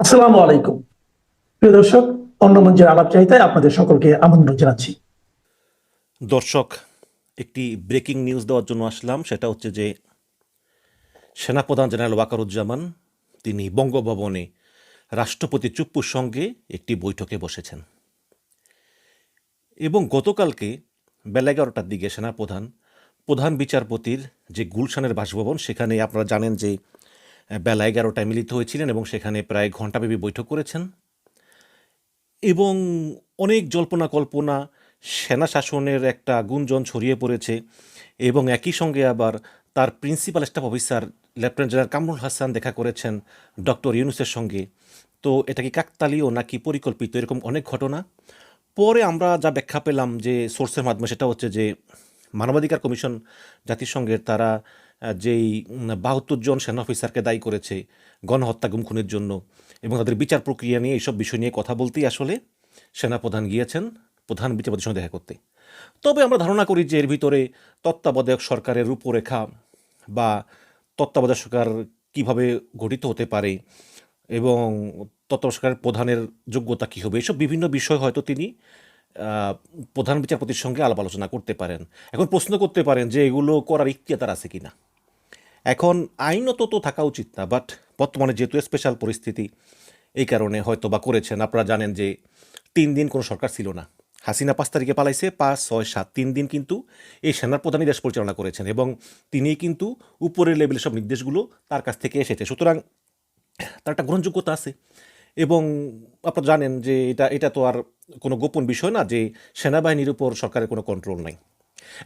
আসসালামু আলাইকুম। প্রিয় দর্শক, অন্য মঞ্চের আলাপ চাইতায় আপনাদের সকলকে আমন্ত্রণ জানাচ্ছি। দর্শক, একটি ব্রেকিং নিউজ দেওয়ার জন্য আসলাম। সেটা হচ্ছে যে, সেনাপ্রধান জেনারেল ওয়াকারুজ্জামান, তিনি বঙ্গভবনে রাষ্ট্রপতি চুপ্পুর সঙ্গে একটি বৈঠকে বসেছেন। এবং গতকালকে বেলা এগারোটার দিকে সেনাপ্রধান, প্রধান বিচারপতির যে গুলশানের বাসভবন, সেখানে আপনারা জানেন যে বেলা এগারোটায় মিলিত হয়েছিলেন এবং সেখানে প্রায় ঘণ্টাব্যাপী বৈঠক করেছেন। এবং অনেক জল্পনা কল্পনা, সেনা শাসনের একটা গুঞ্জন ছড়িয়ে পড়েছে এবং একই সঙ্গে আবার তার principal staff officer, lieutenant general Kamrul Hasan দেখা করেছেন ডক্টর ইউনুসের সঙ্গে। তো এটা কি কাকতালীয় নাকি পরিকল্পিত? এরকম অনেক ঘটনা। পরে আমরা যা ব্যাখ্যা পেলাম যে সোর্সের মাধ্যমে সেটা হচ্ছে যে মানবাধিকার কমিশন জাতিসংঘের তারা যেই বাহাত্তর জন সেনা অফিসারকে দায়ী করেছে গণহত্যা গুম খুনের জন্য এবং তাদের বিচার প্রক্রিয়া নিয়ে এইসব বিষয় নিয়ে কথা বলতেই আসলে সেনাপ্রধান গিয়েছেন প্রধান বিচারপতির সঙ্গে দেখা করতে। তবে আমরা ধারণা করি যে এর ভিতরে তত্ত্বাবধায়ক সরকারের রূপরেখা বা তত্ত্বাবধায়ক সরকার কীভাবে গঠিত হতে পারে এবং তত্ত্বাবধায়ক সরকারের প্রধানের যোগ্যতা কী হবে, এসব বিভিন্ন বিষয় হয়তো তিনি প্রধান বিচারপতির সঙ্গে আলাপ আলোচনা করতে পারেন। এখন প্রশ্ন করতে পারেন যে এগুলো করার ইখতিয়ার আছে কিনা। এখন আইনত তো থাকা উচিত না বাট বর্তমানে যেহেতু স্পেশাল পরিস্থিতি, এই কারণে হয়তো বা করেছেন। আপনারা জানেন যে তিন দিন কোনো সরকার ছিল না। হাসিনা পাঁচ তারিখে পালাইছে, পাঁচ, ছয়, সাত, তিন দিন কিন্তু এই সেনার প্রধানই দেশ পরিচালনা করেছেন এবং তিনিই কিন্তু উপরের লেভেলের সব নির্দেশগুলো তার কাছ থেকে এসেছে। সুতরাং তার একটা গ্রহণযোগ্যতা আছে এবং আপনারা জানেন যে এটা এটা তো আর কোনো গোপন বিষয় না যে সেনাবাহিনীর উপর সরকারের কোনো কন্ট্রোল নাই।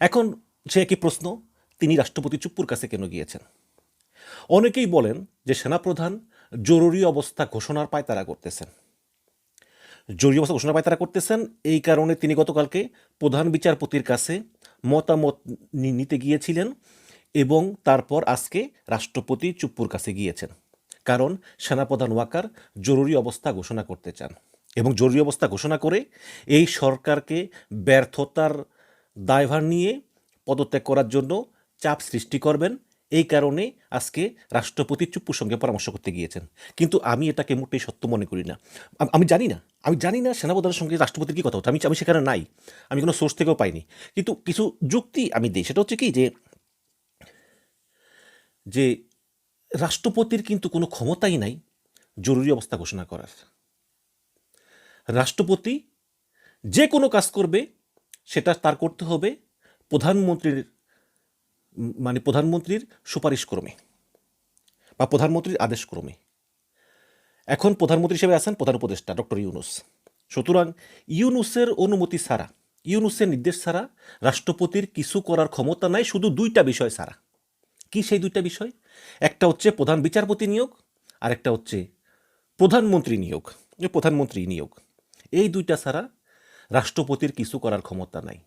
এখন সে একই প্রশ্ন? তিনি রাষ্ট্রপতি চুপ্পুর কাছে কেন গিয়েছেন? অনেকেই বলেন যে সেনাপ্রধান জরুরি অবস্থা ঘোষণার পায়তারা করতেছেন। জরুরি অবস্থা ঘোষণার পায়তারা করতেছেন এই কারণে তিনি গতকালকে প্রধান বিচারপতির কাছে মতামত নিতে গিয়েছিলেন এবং তারপর আজকে রাষ্ট্রপতি চুপ্পুর কাছে গিয়েছেন। কারণ সেনাপ্রধান ওয়াকার জরুরি অবস্থা ঘোষণা করতে চান এবং জরুরি অবস্থা ঘোষণা করে এই সরকারকে ব্যর্থতার দায়ভার নিয়ে পদত্যাগ করার জন্য চাপ সৃষ্টি করবেন। এই কারণে আজকে রাষ্ট্রপতি চুপ্পুর সঙ্গে পরামর্শ করতে গিয়েছেন। কিন্তু আমি এটাকে মোটেই সত্য মনে করি না। আমি জানি না। আমি জানি না সেনাপ্রধানের সঙ্গে রাষ্ট্রপতির কী কথা হতো। আমি আমি সেখানে নাই। আমি কোনো সোর্স থেকেও পাইনি। কিন্তু কিছু যুক্তি আমি দিই। সেটা হচ্ছে কি যে যে রাষ্ট্রপতির কিন্তু কোনো ক্ষমতাই নাই জরুরি অবস্থা ঘোষণা করার। রাষ্ট্রপতি যে কোনো কাজ করবে, সেটা তার করতে হবে। প্রধানমন্ত্রীর মানে প্রধানমন্ত্রীর সুপারিশ ক্রমে বা প্রধানমন্ত্রীর আদেশ ক্রমে এখন প্রধানমন্ত্রী হিসেবে আছেন প্রধান উপদেষ্টা ডক্টর ইউনুস। সুতরাং ইউনুসের অনুমতি ছাড়া, ইউনুসের নির্দেশ ছাড়া রাষ্ট্রপতির কিছু করার ক্ষমতা নাই, শুধু দুইটা বিষয় ছাড়া। কি সেই দুইটা বিষয়? একটা হচ্ছে প্রধান বিচারপতি নিয়োগ আর একটা হচ্ছে প্রধানমন্ত্রী নিয়োগ প্রধানমন্ত্রী নিয়োগ। এই দুইটা ছাড়া রাষ্ট্রপতির কিছু করার ক্ষমতা নাই।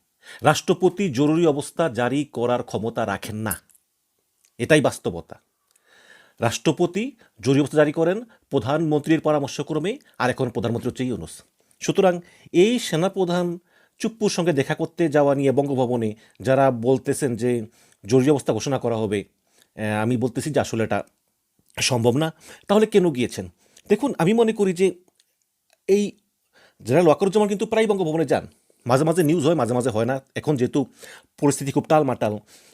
রাষ্ট্রপতি জরুরি অবস্থা জারি করার ক্ষমতা রাখেন না। এটাই বাস্তবতা। রাষ্ট্রপতি জরুরি অবস্থা জারি করেন প্রধানমন্ত্রীর পরামর্শক্রমে, আর এখন প্রধানমন্ত্রী হচ্ছে ইউনুস। সুতরাং এই সেনাপ্রধান চুপ্পুর সঙ্গে দেখা করতে যাওয়া নিয়ে বঙ্গভবনে যারা বলতেছেন যে জরুরি অবস্থা ঘোষণা করা হবে আমি বলতেছি যে আসলে এটা সম্ভব না, তাহলে কেন গিয়েছেন? দেখুন, আমি মনে করি যে এই জেনারেল ওয়াকারুজ্জামান কিন্তু প্রায় বঙ্গভবনে যান মাঝে মাঝে নিউজ হয়, মাঝে মাঝে হয় না। এখন যেহেতু পরিস্থিতি খুব টালমাটাল,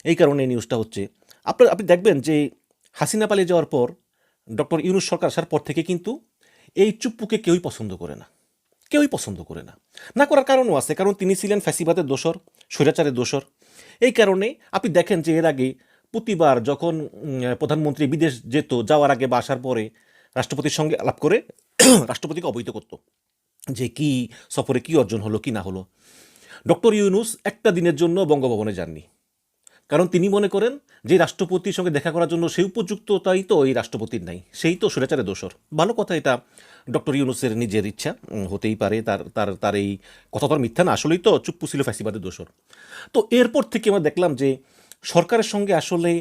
এই কারণে নিউজটা হচ্ছে। আপনার, আপনি দেখবেন যে হাসিনা পালিয়ে যাওয়ার পর ডক্টর ইউনুস সরকার আসার পর থেকে কিন্তু এই চুপ্পুকে কেউই পছন্দ করে না। কেউই পছন্দ করে না। না করার কারণও আছে, কারণ তিনি ছিলেন ফ্যাসিবাদের দোসর স্বৈরাচারের দোসর এই কারণে আপনি দেখেন যে এর আগে প্রতিবার যখন প্রধানমন্ত্রী বিদেশ যেত, যাওয়ার আগে বা আসার পরে রাষ্ট্রপতির সঙ্গে আলাপ করে রাষ্ট্রপতিকে অবহিত করতো। যে কি সফরে কি অর্জন হলো, কি না হলো। ডক্টর ইউনুস একটা দিনের জন্য বঙ্গভবনে যাননি। কারণ তিনি মনে করেন, যে রাষ্ট্রপতির সঙ্গে দেখা করার জন্য সেই উপযুক্ততাই তো এই রাষ্ট্রপতির নাই, সেই তো সুরেচারে দোষর। ভালো কথা এটা, ডক্টর ইউনুসের নিজের ইচ্ছা হতেই পারে তার তার তার এই কথা তো মিথ্যা না, আসলেই তো চুপ্পু ছিল ফ্যাসিবাদের দোষর। তো এরপর থেকে আমরা দেখলাম যে সরকারের সঙ্গে আসলে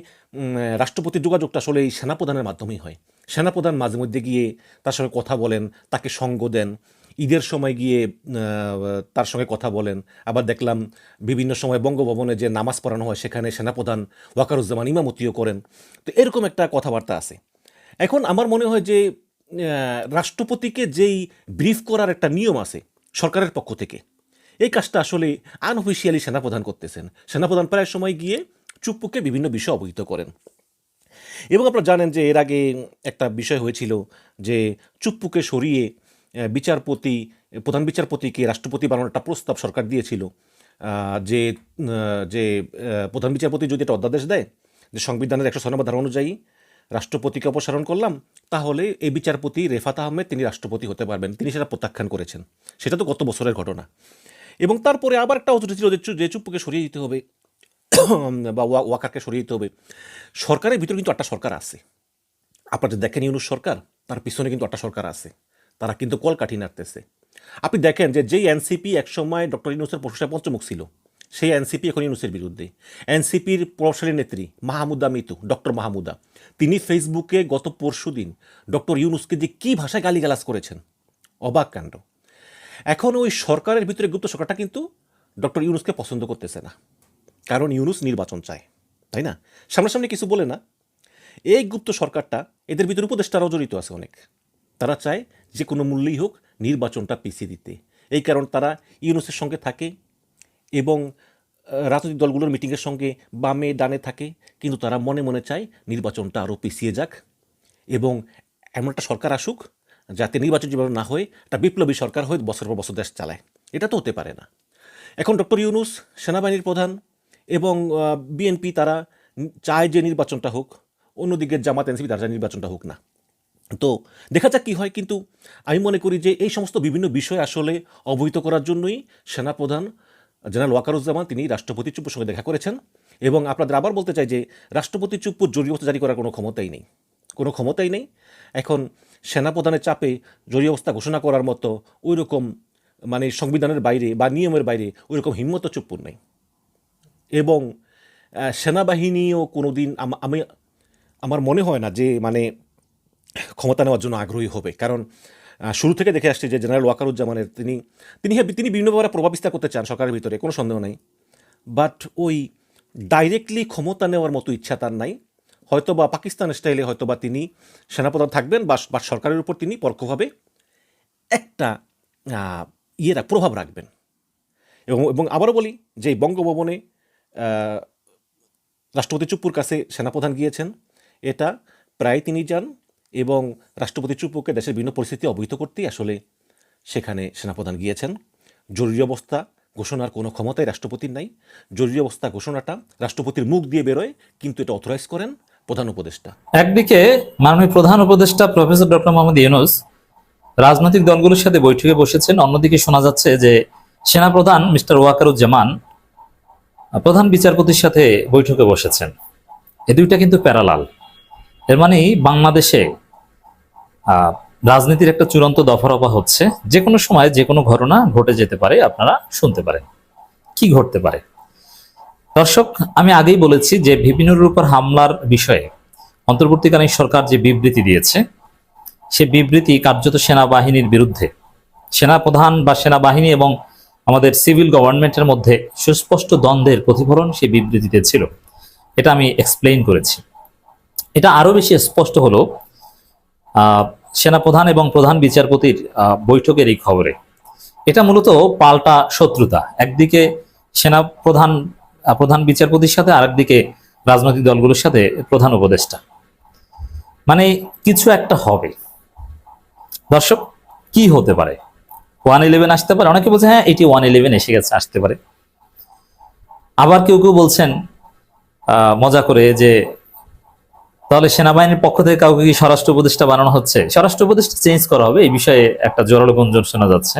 রাষ্ট্রপতির যোগাযোগটা আসলে এই সেনাপ্রধানের মাধ্যমেই হয়। সেনাপ্রধান মাঝে মধ্যে গিয়ে তার সঙ্গে কথা বলেন, তাকে সঙ্গ দেন ঈদের সময় গিয়ে তার সঙ্গে কথা বলেন। আবার দেখলাম বিভিন্ন সময় বঙ্গভবনে যে নামাজ পড়ানো হয়, সেখানে সেনাপ্রধান ওয়াকারুজ্জামান ইমামতিও করেন। তো এরকম একটা কথাবার্তা আছে। এখন আমার মনে হয় যে রাষ্ট্রপতিকে যেই ব্রিফ করার একটা নিয়ম আছে সরকারের পক্ষ থেকে, এই কাজটা আসলে আনঅফিসিয়ালি সেনাপ্রধান করতেছেন। সেনাপ্রধান প্রায় সময় গিয়ে চুপ্পুকে বিভিন্ন বিষয় অবহিত করেন। এবং আপনারা জানেন যে এর আগে একটা বিষয় হয়েছিল যে চুপ্পুকে সরিয়ে বিচারপতি প্রধান বিচারপতিকে রাষ্ট্রপতি বানানোর একটা প্রস্তাব সরকার দিয়েছিল। যে যে প্রধান বিচারপতি যদি একটা অধ্যাদেশ দেয় যে সংবিধানের একশো ছয় ধারা অনুযায়ী রাষ্ট্রপতিকে অপসারণ করলাম, তাহলে এই বিচারপতি রেফাত আহমেদ তিনি রাষ্ট্রপতি হতে পারবেন। তিনি সেটা প্রত্যাখ্যান করেছেন। সেটা তো গত বছরের ঘটনা। এবং তারপরে আবার একটা অজুটি ছিল যে চু- যে চুপ্পুকে সরিয়ে দিতে হবে, বা ওয়া- ওয়াকারকে সরিয়ে দিতে হবে। সরকারের ভিতরে কিন্তু একটা সরকার আছে। আপনারা দেখেন ইউনুস সরকার, তার পিছনে কিন্তু একটা সরকার আছে। তারা কিন্তু কলকাঠি নাড়তেছে। আপনি দেখেন যে যেই এনসিপি একসময় ডক্টর ইউনুসের প্রশংসায় পঞ্চমুখ ছিল, সেই এনসিপি এখন ইউনুসের বিরুদ্ধে। এনসিপির প্রভাবশালী নেত্রী মাহমুদা মিতু, ডক্টর মাহমুদা, তিনি ফেসবুকে গত পরশু দিন ডক্টর ইউনুসকে যে কী ভাষায় গালিগালাজ করেছেন, অবাক কাণ্ড। এখন ওই সরকারের ভিতরে গুপ্ত সরকারটা কিন্তু ডক্টর ইউনুসকে পছন্দ করতেছে না, কারণ ইউনুস নির্বাচন চায়, তাই না? সামনাসামনি কিছু বলে না। এই গুপ্ত সরকারটা এদের ভিতরে উপদেষ্টারাও জড়িত আছে অনেক। তারা চায় যে কোনো মূল্যেই হোক নির্বাচনটা পিছিয়ে দিতে। এই কারণ তারা ইউনুসের সঙ্গে থাকে এবং রাজনৈতিক দলগুলোর মিটিংয়ের সঙ্গে বামে ডানে থাকে, কিন্তু তারা মনে মনে চায় নির্বাচনটা আরও পিছিয়ে যাক এবং এমন একটা সরকার আসুক যাতে নির্বাচন যেভাবে না হয়ে একটা বিপ্লবী সরকার হয়ে বছর পর বছর দেশ চালায়। এটা তো হতে পারে না। এখন ডক্টর ইউনুস সেনাবাহিনীর প্রধান এবং বিএনপি তারা চায় যে নির্বাচনটা হোক, অন্যদিকে জামাত এনসিপি তারা নির্বাচনটা হোক না। তো দেখা যাক কী হয়, কিন্তু আমি মনে করি যে এই সমস্ত বিভিন্ন বিষয় আসলে অবহিত করার জন্যই সেনাপ্রধান জেনারেল ওয়াকারুজ্জামান তিনি রাষ্ট্রপতি চুপ্পুর সঙ্গে দেখা করেছেন এবং আপনাদের আবার বলতে চাই যে রাষ্ট্রপতি চুপ্পুর জরুরি অবস্থা জারি করার কোনো ক্ষমতাই নেই। কোনো ক্ষমতাই নেই। এখন সেনাপ্রধানের চাপে জরুরি অবস্থা ঘোষণা করার মতো ওই রকম মানে সংবিধানের বাইরে বা নিয়মের বাইরে ওই রকম হিম্মত চুপ্পুর নেই। এবং সেনাবাহিনীও কোনো দিন আমি, আমার মনে হয় না যে মানে ক্ষমতা নেওয়ার জন্য আগ্রহী হবে। কারণ শুরু থেকে দেখে আসছে যে জেনারেল ওয়াকারুজ্জামানের তিনি তিনি তিনি বিভিন্ন ব্যাপারে প্রভাব বিস্তার করতে চান সরকারের ভিতরে কোনো সন্দেহ নাই। বাট ওই ডাইরেক্টলি ক্ষমতা নেওয়ার মতো ইচ্ছা তার নাই। হয়তো বা পাকিস্তান স্টাইলে হয়তো বা তিনি সেনাপ্রধান থাকবেন বা সরকারের উপর তিনি পরোক্ষভাবে একটা আহ, ইয়ে রাখ- প্রভাব রাখবেন। এবং এবং আবারও বলি যে এই বঙ্গভবনে রাষ্ট্রপতি চুপ্পুর কাছে সেনাপ্রধান গিয়েছেন। এটা প্রায় তিনি যান। এবং রাষ্ট্রপতি চুপ্পুকে দেশের বিভিন্ন পরিস্থিতি অবহিত করতেই আসলে সেখানে সেনাপ্রধান গিয়েছেন। জরুরি অবস্থা, ঘোষণার কোনো ক্ষমতাই রাষ্ট্রপতির নাই। জরুরি অবস্থা, ঘোষণাটা রাষ্ট্রপতির মুখ দিয়ে বেরোয়, কিন্তু এটা অথরাইজ করেন প্রধান উপদেষ্টা। একদিকে মাননীয় প্রধান উপদেষ্টা প্রফেসর ডক্টর মোহাম্মদ ইউনুস রাজনৈতিক দলগুলোর সাথে বৈঠকে বসেছেন। অন্যদিকে শোনা যাচ্ছে যে সেনাপ্রধান মিস্টার ওয়াকারুজ্জামান প্রধান বিচারপতির সাথে বৈঠকে বসেছেন। এ দুইটা কিন্তু প্যারালাল। এর মানে বাংলাদেশে রাজনীতির একটা চূড়ান্ত দফারফা হচ্ছে। যে কোনো সময় যে কোনো ঘটনা ঘটে যেতে পারে, আপনারা শুনতে পারেন। কি ঘটতে পারে? দর্শক, আমি আগেই বলেছি যে ভিপিনুর উপর হামলার বিষয়ে অন্তর্বর্তীকালীন সরকার যে বিবৃতি দিয়েছে, সে বিবৃতি কার্যত সেনাবাহিনীর বিরুদ্ধে। সেনাপ্রধান বা সেনাবাহিনী এবং আমাদের সিভিল গভর্নমেন্টের মধ্যে সুস্পষ্ট দ্বন্দ্বের প্রতিফলন সেই বিবৃতিতে ছিল। এটা আমি এক্সপ্লেইন করেছি। এটা আরও বেশি স্পষ্ট হলো সেনাপ্রধান এবং প্রধান বিচারপতির বৈঠকের এই খবরে। এটা মূলত পাল্টা শত্রুতা। একদিকে সেনা প্রধান প্রধান বিচারপতির সাথে, আরেকদিকে রাজনৈতিক দলগুলোর সাথে প্রধান উপদেষ্টা। মানে কিছু একটা হবে। দর্শক, কি হতে পারে? ওয়ান ইলেভেন আসতে পারে। অনেকে বলছে হ্যাঁ এটি ওয়ান ইলেভেন এসে গেছে, আসতে পারে। আবার কেউ কেউ বলছেন মজা করে যে তাহলে সেনাবাহিনীর পক্ষ থেকে কাউকে কি স্বরাষ্ট্র উপদেষ্টা বানানো হচ্ছে? স্বরাষ্ট্র উপদেষ্টা চেঞ্জ করা হবে, এই বিষয়ে একটা জোরালো গুঞ্জন শোনা যাচ্ছে।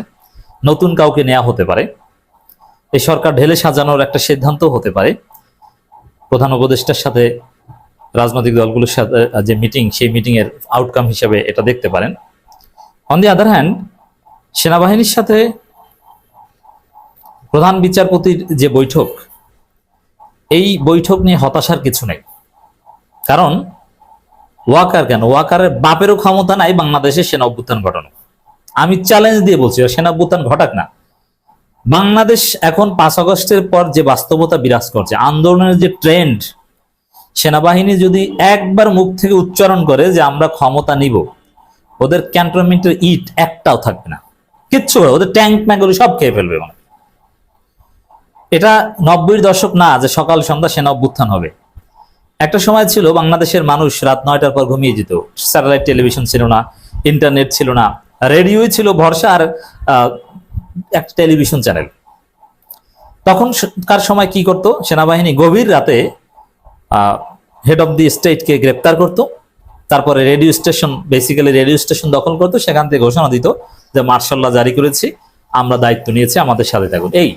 নতুন কাউকে নেওয়া হতে পারে। এই সরকার ঢেলে সাজানোর একটা সিদ্ধান্ত হতে পারে। প্রধান উপদেষ্টার সাথে রাজনৈতিক দলগুলোর সাথে যে মিটিং সেই মিটিং এর আউটকাম হিসেবে এটা দেখতে পারেন। অন দি আদার হ্যান্ড সেনাবাহিনীর সাথে প্রধান বিচারপতির যে বৈঠক, এই বৈঠক নিয়ে হতাশার কিছু নেই। কারণ ওয়াকার কেন? ওয়াকারের বাপেরও ক্ষমতা নাই বাংলাদেশে সেনা অভ্যুত্থান ঘটানো। আমি চ্যালেঞ্জ দিয়ে বলছি সেনা অভ্যুত্থান ঘটাক না। বাংলাদেশ এখন পাঁচ আগস্টের পর যে বাস্তবতা বিরাজ করছে, আন্দোলনের যে ট্রেন্ড সেনাবাহিনী যদি একবার মুখ থেকে উচ্চারণ করে যে আমরা ক্ষমতা নিব, ওদের ক্যান্টনমেন্টের ইট একটাও থাকবে না। কিচ্ছু ওদের ট্যাঙ্ক ম্যাঙ্গুলো সব খেয়ে ফেলবে মানে। এটা নব্বইয়ের দশক না, যে সকাল সন্ধ্যা সেনা অভ্যুত্থান হবে। একটা সময় ছিল বাংলাদেশের মানুষ রাত নয়টার পর ঘুমিয়ে যেত। স্যাটেলাইট টেলিভিশন ছিল না, ইন্টারনেট ছিল না, রেডিওই ছিল ভরসা আর একটা টেলিভিশন চ্যানেল। তখন কার সময় কি করত? সেনাবাহিনী গভীর রাতে হেড অফ দি স্টেটকে গ্রেপ্তার করত। তারপরে radio station basically radio station দখল করতো, সেখান থেকে ঘোষণা দিত যে মার্শাল্লাহ জারি করেছি, আমরা দায়িত্ব নিয়েছি, আমাদের সাথে থাকুন। এই।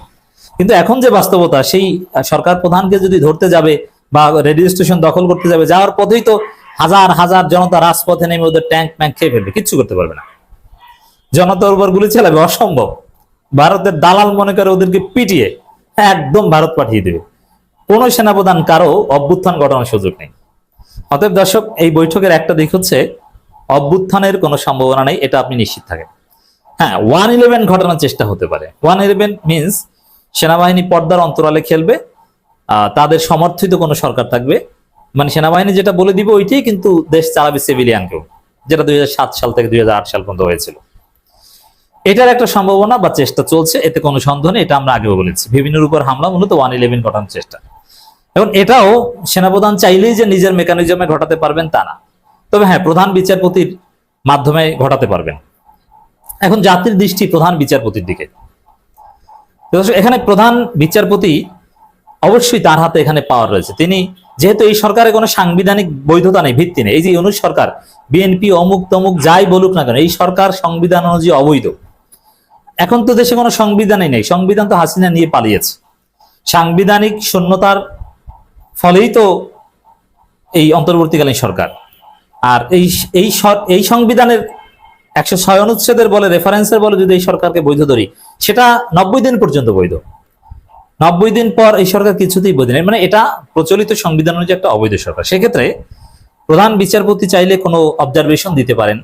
কিন্তু এখন যে বাস্তবতা, সেই সরকার প্রধানকে যদি ধরতে যাবে বা রেডিও স্টেশন দখল করতে যাবে, যাওয়ার পথেই তো হাজার হাজার জনতা রাজপথে নেমে ওদের ট্যাঙ্ক ম্যাঙ্ক খেয়ে ফেলবে, কিচ্ছু করতে পারবে না। জনতার উপর গুলি চালাবে, অসম্ভব। ভারতের দালাল মনে করে ওদেরকে পিটিয়ে একদম ভারত পাঠিয়ে দেবে। কোন সেনাপ্রধান কারও অভ্যুত্থান ঘটানোর সুযোগ নেই। অতএব দর্শক, এই বৈঠকের একটা দিক হচ্ছে, অভ্যুত্থানের কোনো সম্ভাবনা নেই, এটা আপনি নিশ্চিত থাকেন। হ্যাঁ ওয়ান ইলেভেন ঘটানোর চেষ্টা হতে পারে। ওয়ান ইলেভেন মিনস সেনাবাহিনী পর্দার অন্তরালে খেলবে তাদের সমর্থিত কোনো সরকার থাকবে। মানে সেনাবাহিনী যেটা বলে দিবে ওইটাই কিন্তু দেশ চালাবে সিভিলিয়ানকেও যেটা দুই হাজার সাত সাল থেকে দুই হাজার আট সাল পর্যন্ত হয়েছিল। এটার একটা সম্ভাবনা বা চেষ্টা চলছে, এতে কোনো সন্দেহ নেই, এটা আমরা আগেও বলেছি। বিভিন্ন উপর হামলা মূলত ওয়ান ইলেভেন ঘটানোর চেষ্টা। এখন এটাও সেনাপ্রধান চাইলেই যে নিজের মেকানিজমে ঘটাতে পারবেন তা না। তবে হ্যাঁ প্রধান বিচারপতির মাধ্যমে ঘটাতে পারবেন। এখন জাতির দৃষ্টি প্রধান বিচারপতির দিকে। এখানে প্রধান বিচারপতি অবশ্যই তার হাতে এখানে পাওয়ার রয়েছে। তিনি যেহেতু এই সরকারের কোনো সাংবিধানিক বৈধতা নেই, ভিত্তি নেই, এই যে অনুজ সরকার বিএনপি অমুক তমুক, যাই বলুক না কেন, এই সরকার সংবিধান অনুযায়ী অবৈধ। এখন তো দেশে কোনো সংবিধানই নেই। সংবিধান তো হাসিনা নিয়ে পালিয়েছে। সাংবিধানিক শূন্যতার ফলেই তো এই অন্তর্বর্তীকালীন সরকার। আর এই এই এই সংবিধানের একশো ছয় অনুচ্ছেদের বলে রেফারেন্সের বলে যদি এই সরকারকে বৈধ ধরি, সেটা নব্বই দিন পর্যন্ত বৈধ। নব্বই দিন পর এই সরকার কিছুতেই বৈধ নেই মানে এটা প্রচলিত সংবিধান অনুযায়ী একটা অবৈধ সরকার। সেক্ষেত্রে প্রধান বিচারপতি চাইলে কোনো অবজারভেশন দিতে পারেন।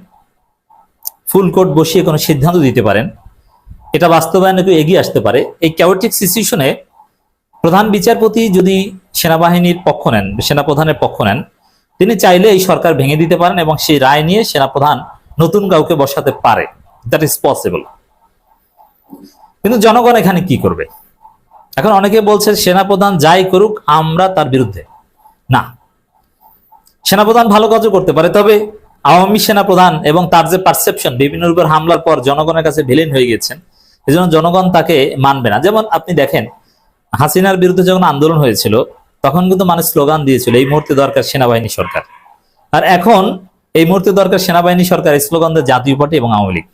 ফুল কোর্ট বসিয়ে কোনো সিদ্ধান্ত দিতে পারেন। এটা বাস্তবায়নে একটু এগিয়ে আসতে পারে। এই ক্যাওটিক সিচুয়েশনে প্রধান বিচারপতি যদি সেনাবাহিনীর পক্ষ নেন, সেনাপ্রধানের পক্ষ নেন, তিনি চাইলে এই সরকার ভেঙে দিতে পারেন এবং সেই রায় নিয়ে সেনাপ্রধান নতুন কাউকে বসাতে পারে। দ্যাট ইজ পসিবল কিন্তু জনগণ এখানে কি করবে? এখন অনেকে বলছে সেনাপ্রধান যাই করুক, আমরা তার বিরুদ্ধে। না। সেনাপ্রধান ভালো কাজও করতে পারে, তবে আওয়ামী সেনাপ্রধান এবং তার যে পারসেপশন বিভিন্ন রূপের হামলার পর জনগণের কাছে ভিলেন হয়ে গেছেন এজন্য জনগণ তাকে মানবে না। যেমন আপনি দেখেন, হাসিনার বিরুদ্ধে যখন আন্দোলন হয়েছিল, তখন কিন্তু মানুষ স্লোগান দিয়েছিল, এই মুহূর্তে দরকার সেনাবাহিনী সরকার। আর এখন এই মুহূর্তে দরকার সেনাবাহিনী সরকার স্লোগান দেয় জাতীয় পার্টি এবং আওয়ামী লীগ।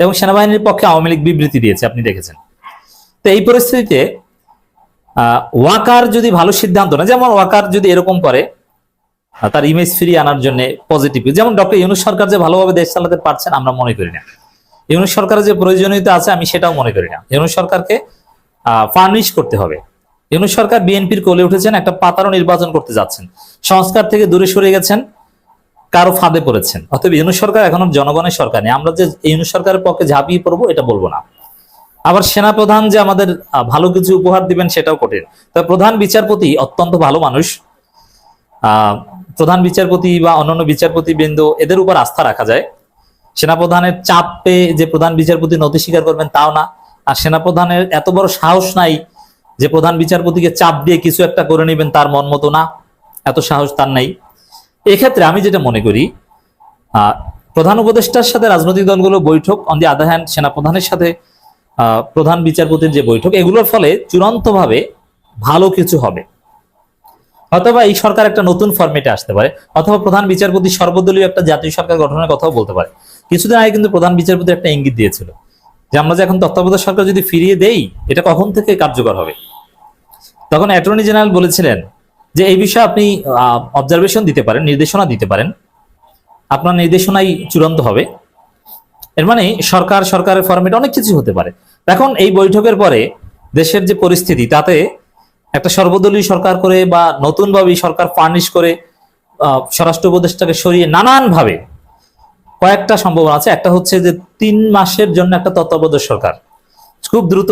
এবং সেনাবাহিনীর পক্ষে আওয়ামী লীগ বিবৃতি দিয়েছে, আপনি দেখেছেন। তো এই পরিস্থিতিতে ওয়াকার যদি ভালো সিদ্ধান্ত না যেমন ওয়াকার যদি এরকম করে তার ইমেজ ফিরিয়ে আনার জন্য পজিটিভ যেমন ডক্টর ইউনুস সরকার যে ভালোভাবে দেশ চালাতে পারছেন, আমরা মনে করি না। ইউনুস সরকারের যে প্রয়োজনীয়তা আছে, আমি সেটাও মনে করি না। ইউনুস সরকারকে ফার্নিশ করতে হবে। ইউনুস সরকার বিএনপির কোলে উঠেছেন, একটা পাতারও নির্বাচন করতে যাচ্ছেন। সংস্কার থেকে দূরে সরে গেছেন, কারও ফাঁদে পড়েছেন। অতএব ইউনুস সরকার এখন জনগণের সরকার নেই। আমরা যে ইউনুস সরকারের পক্ষে ঝাঁপিয়ে পড়ব, এটা বলব না। আবার সেনাপ্রধান যে আমাদের ভালো কিছু উপহার দিবেন সেটাও কঠিন। তবে প্রধান বিচারপতি অত্যন্ত ভালো মানুষ। প্রধান বিচারপতি বা অন্যান্য বিচারপতি বৃন্দ এদের উপর আস্থা রাখা যায়। সেনাপ্রধানের চাপ পেয়ে যে প্রধান বিচারপতি নথি স্বীকার করবেন তাও না। আর সেনাপ্রধানের এত বড় সাহস নাই যে প্রধান বিচারপতিকে চাপ দিয়ে কিছু একটা করে নেবেন তার মন মতো না। এত সাহস তার নাই। এক্ষেত্রে আমি যেটা মনে করি প্রধান উপদেষ্টার সাথে রাজনৈতিক দলগুলো বৈঠক অন দি আদার হ্যান্ড সেনাপ্রধানের সাথে প্রধান বিচারপতির যে বৈঠক, এগুলোর ফলে চূড়ান্তভাবে ভালো কিছু হবে। অথবা এই সরকার একটা নতুন ফর্মেটে আসতে পারে, অথবা প্রধান বিচারপতি সর্বদলীয় একটা জাতীয় সরকার গঠনের কথাও বলতে পারে। কিছুদিন আগে কিন্তু প্রধান বিচারপতি একটা ইঙ্গিত দিয়েছিল যে, আমরা যে এখন তত্ত্বাবধায়ক সরকার যদি ফিরিয়ে দেই, এটা কখন থেকে কার্যকর হবে? তখন অ্যাটর্নি জেনারেল বলেছিলেন যে, এই বিষয়ে আপনি অবজারভেশন দিতে পারেন, নির্দেশনা দিতে পারেন। আপনার নির্দেশনাই চূড়ান্ত হবে। এর মানে সরকার, সরকারের ফরম্যাট অনেক কিছু হতে পারে। এখন এই বৈঠকের পরে দেশের যে পরিস্থিতি, তাতে একটা সর্বদলীয় সরকার করে বা নতুনভাবে সরকার ফার্নিশ করে স্বরাষ্ট্র উপদেষ্টাকে সরিয়ে নানানভাবে কয়েকটা সম্ভাবনা আছে। একটা হচ্ছে যে তিন মাসের জন্য একটা তত্ত্বাবধায়ক সরকার। খুব দ্রুত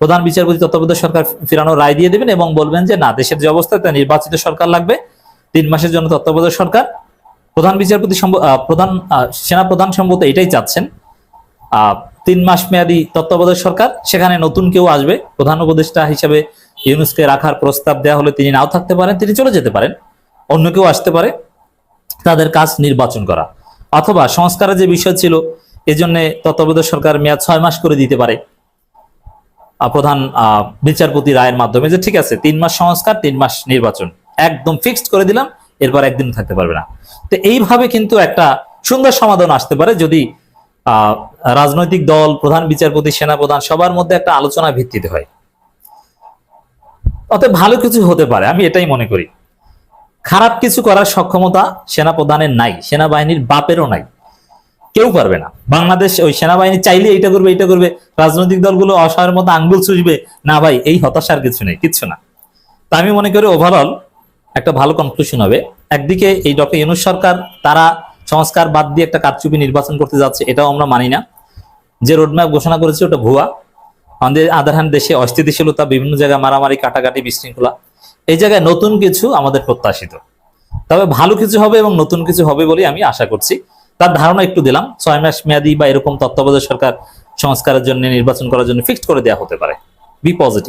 প্রধান বিচারপতি তত্ত্বাবধায়ক সরকার ফিরানোর রায় দিয়ে দেবেন এবং বলবেন যে না, দেশের যে অবস্থা, তা নির্বাচিত সরকার লাগবে। তিন মাসের জন্য তত্ত্বাবধায়ক সরকার। প্রধান বিচারপতি প্রধান সেনা প্রধান সম্ভবত এটাই চাচ্ছেন। তিন মাস মেয়াদি তত্ত্বাবধায়ক সরকার, সেখানে নতুন কেউ আসবে। প্রধান উপদেষ্টা হিসেবে ইউনুসকে রাখার প্রস্তাব দেওয়া হলে তিনি নাও থাকতে পারেন, তিনি চলে যেতে পারেন। অন্য কেউ আসতে পারে। তাদের কাজ নির্বাচন করা। অথবা সংস্কারের যে বিষয় ছিল, এজন্য তত্ত্বাবধায়ক সরকার মেয়াদ ছয় মাস করে দিতে পারে। প্রধান বিচারপতি রায়ের মাধ্যমে যে ঠিক আছে, তিন মাস সংস্কার, তিন মাস নির্বাচন। একদম ফিক্সড করে দিলাম এরপর একদিন থাকতে পারবে না। তো এইভাবে কিন্তু একটা সুন্দর সমাধান আসতে পারে যদি রাজনৈতিক দল, প্রধান বিচারপতি সেনা প্রধান সবার মধ্যে একটা আলোচনা ভিত্তিতে হয়। অতএব ভালো কিছু হতে পারে, আমি এটাই মনে করি। খারাপ কিছু করার সক্ষমতা সেনা প্রধানের নাই, সেনাবাহিনীর বাপেরও নাই। কেউ পারবে না। বাংলাদেশ ওই সেনাবাহিনী চাইলে এইটা করবে এইটা করবে, রাজনৈতিক দলগুলো অসহায়ের মতো আঙ্গুল চুষবে। না ভাই, এই হতাশার কিছু নেই, কিচ্ছু না। তা আমি মনে করি ওভারঅল একটা ভালো কনক্লুশন হবে। একদিকে এই ডক্টর ইউনুস সরকার, তারা সংস্কার বাদ দিয়ে একটা কারচুপি নির্বাচন করতে যাচ্ছে, এটাও আমরা মানি না। যে রোডম্যাপ ঘোষণা করেছে ওটা ভুয়া। আমাদের আদার হ্যান্ড দেশে অস্থিতিশীলতা, বিভিন্ন জায়গায় মারামারি, কাটাকাটি, বিশৃঙ্খলা, এই জায়গায় নতুন কিছু আমাদের প্রত্যাশিত। তবে ভালো কিছু হবে এবং নতুন কিছু হবে বলে আমি আশা করছি। তার ধারণা একটু দিলাম, ছয় মাস মেয়াদি বা এরকম তত্ত্বাবধায়ক সরকার সংস্কারের জন্য, নির্বাচন করার জন্য ফিক্সড করে দেওয়া হতে পারে। B positive